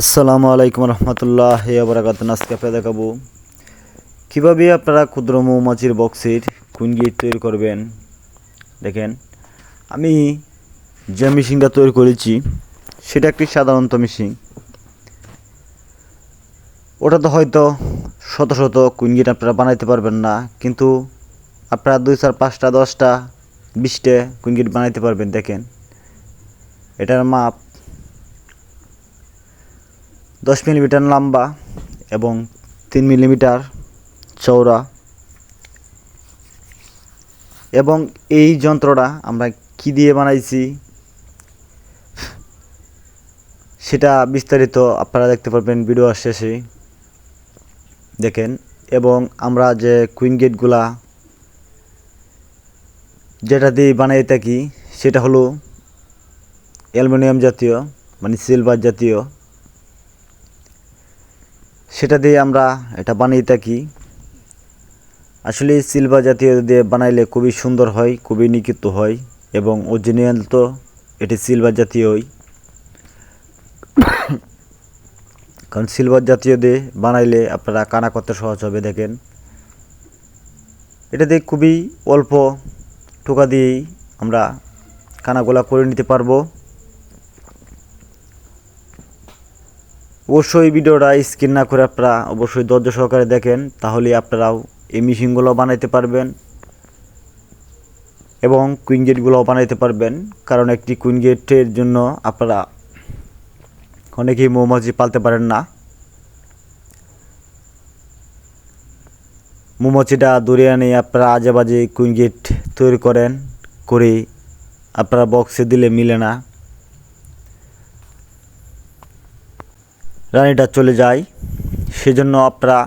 আসসালামু আলাইকুম রহমতুল্লাহ হে আবরাকাত আজকে আপনারা দেখাবো। কীভাবে আপনারা ক্ষুদ্র মৌমাছির বক্সের কুইন গেট তৈরি করবেন? দেখেন, আমি যে মেশিনটা তৈরি করেছি, সেটা একটি সাধারণত মেশিন। ওটাতে হয়তো শত শত কুইন গেট আপনারা বানাইতে পারবেন না, কিন্তু আপনারা দুই চার পাঁচটা, দশটা, বিশটা কুইন গেট বানাইতে পারবেন। দেখেন, এটার মাপ দশ মিলিমিটার লম্বা এবং তিন মিলিমিটার চওড়া। এবং এই যন্ত্রটা আমরা কি দিয়ে বানাইছি? সেটা বিস্তারিত আপনারা দেখতে পারবেন ভিডিও শেষে। দেখেন, এবং আমরা যে কুইন গেটগুলা যেটা দিয়ে বানাই থাকি, সেটা হলো অ্যালুমিনিয়াম জাতীয় মানে সিলভার জাতীয়। সেটা দিয়ে আমরা এটা বানিয়ে থাকি। আসলে সিলভার জাতীয় দিয়ে বানাইলে খুবই সুন্দর হয়, খুবই নিখুঁত হয় এবং অরিজিনাল তো এটি সিলভার জাতীয়ই। কারণ সিলভার জাতীয় দিয়ে বানাইলে আপনারা কানা করতে সহজ হবে, দেখেন। এটা দিয়ে খুবই অল্প টোকা দিয়েই আমরা কানাগুলা করে নিতে পারব। অবশ্যই ভিডিওটা স্ক্রিন না করে আপনারা অবশ্যই ধৈর্য সহকারে দেখেন তাহলে আপনারাও এই মেশিনগুলো বানাইতে পারবেন এবং কুইন গেটগুলোও বানাইতে পারবেন। কারণ একটি কুইন গেটের জন্য আপনারা অনেকেই মৌমাছি পালতে পারেন না। মৌমাছিটা দূরে আনে আপনারা আজে বাজে কুইন গেট তৈরি করেন, করে আপনারা বক্সে দিলে মিলে না। রানীটা চলে যায়। সেজন্য আপনারা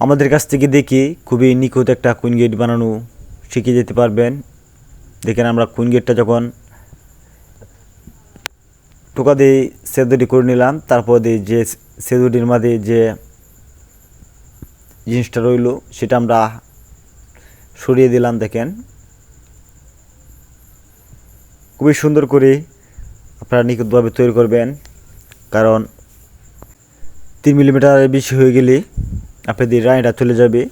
আমাদের কাছ থেকে দেখে খুবই নিখুঁত একটা কুইন গেট বানানো শিখে যেতে পারবেন। দেখেন আমরা কুইন গেটটা যখন টোকা দিয়ে সেদুটি করে নিলাম, তারপর দিয়ে যে সেদুটির মাঝে যে জিনিসটা রইল, সেটা আমরা সরিয়ে দিলাম, দেখেন। খুবই সুন্দর করে আপনারা নিখুঁতভাবে তৈরি করবেন, কারণ তিন মিলিমিটারের বেশি হয়ে গেলে আপনাদের রানিটা চলে যাবে।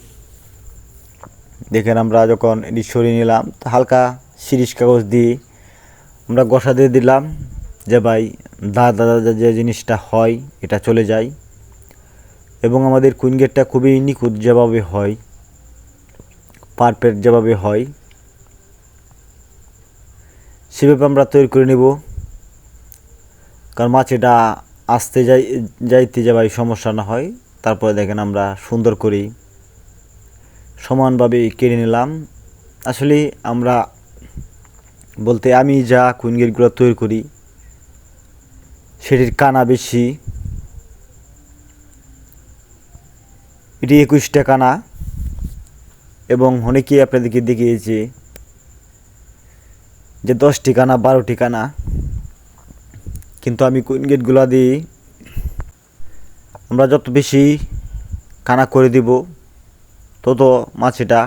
দেখেন আমরা যখন এটি সরিয়ে নিলাম হালকা সিরিশ কাগজ দিয়ে আমরা গসা দিয়ে দিলাম, যে ভাই দাদা দাদা যে জিনিসটা হয়, এটা চলে যায়। এবং আমাদের কুইন গেটটা খুবই নিখুঁত যেভাবে হয়, পারফেক্ট যেভাবে হয়, সেভাবে আমরা তৈরি করে নেব। কারণ মাছ এটা আসতে যাই, যাইতে যাবাই সমস্যা না হয়। তারপরে দেখেন আমরা সুন্দর করি সমানভাবে কেড়ে নিলাম। আসলে আমরা বলতে আমি যা কুইন গেটগুলো তৈরি করি, সেটির কানা বেশি। এটি একুশটা কানা। এবং অনেকেই আপনাদেরকে দেখিয়েছে যে দশটি কানা বারোটি কানা। কিন্তু আমি কুইন গেটগুলো দিই আমরা যত বেশি কানা করে দিব, তত মাছিটা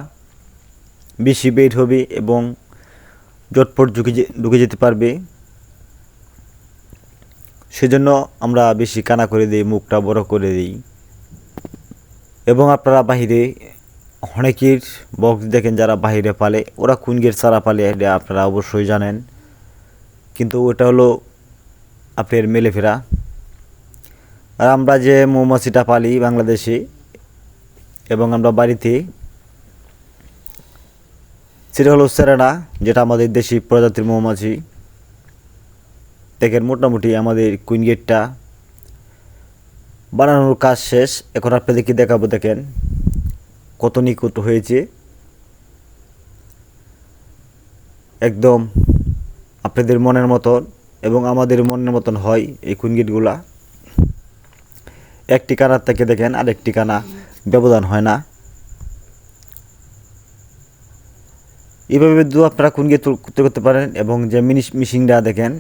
বেশি বের হবে এবং জটপট ঢুকে ঢুকে যেতে পারবে। সেজন্য আমরা বেশি কানা করে দিই, মুখটা বড় করে দিই। এবং আপনারা বাহিরে অনেকের বক্স দেখেন যারা বাহিরে পালে, ওরা কুইন গেট ছাড়া পালে এটা আপনারা অবশ্যই জানেন। কিন্তু ওটা হলো আপনার মেলে ফেরা। আর আমরা যে মৌমাছিটা পালি, বাংলাদেশে, এবং আমরা বাড়িতে, সেটা হলো সেরানা, যেটা আমাদের দেশি প্রজাতির মৌমাছি। দেখেন, মোটামুটি আমাদের কুইন গেটটা বানানোর কাজ শেষ। এখন আপনাদেরকে দেখাবো, দেখেন, কত নিখুঁত হয়েছে। একদম আপনাদের মনের মতন। এবং আমাদের মনের মতন হয় এই কুইন গেটগুলা একটি কানার থেকে দেখেন আরেকটি কানা ব্যবধান হয় না। এইভাবে দু আপনারা গেট করতে করতে পারেন এবং যে মিনি মিশিংটা দেখেন,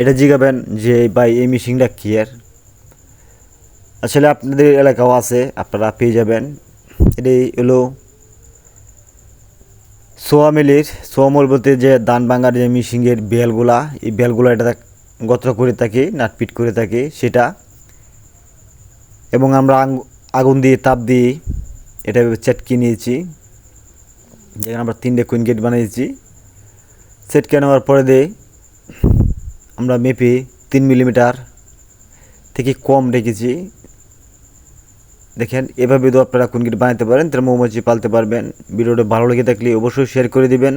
এটা জিগাবেন যে, ভাই, এই মিশিংটা কি এর? আসলে আপনাদের এলাকাও আছে, আপনারা পেয়ে যাবেন। এটাই হলো সোয়া মিলির সোয়ামল বলতে যে দান ভাঙার যে মিশিংয়ের বেলগুলা, এই বেলগুলা এটা গত্র করে থাকি, নাটপিট করে থাকি, সেটা। এবং আমরা আগুন দিয়ে তাপ দিয়ে এটা চেটকে নিয়েছি। যেখানে আমরা তিনটে কুইন গেট বানিয়েছি। সেটকে নেওয়ার পরে দিয়ে আমরা মেপে তিন মিলিমিটার থেকে কম রেখেছি। দেখেন, এভাবে তো আপনারা কোনগিট বানাতে পারেন তার মৌমাছি পালতে পারবেন। ভিডিওটা ভালো লেগে থাকলে অবশ্যই শেয়ার করে দিবেন।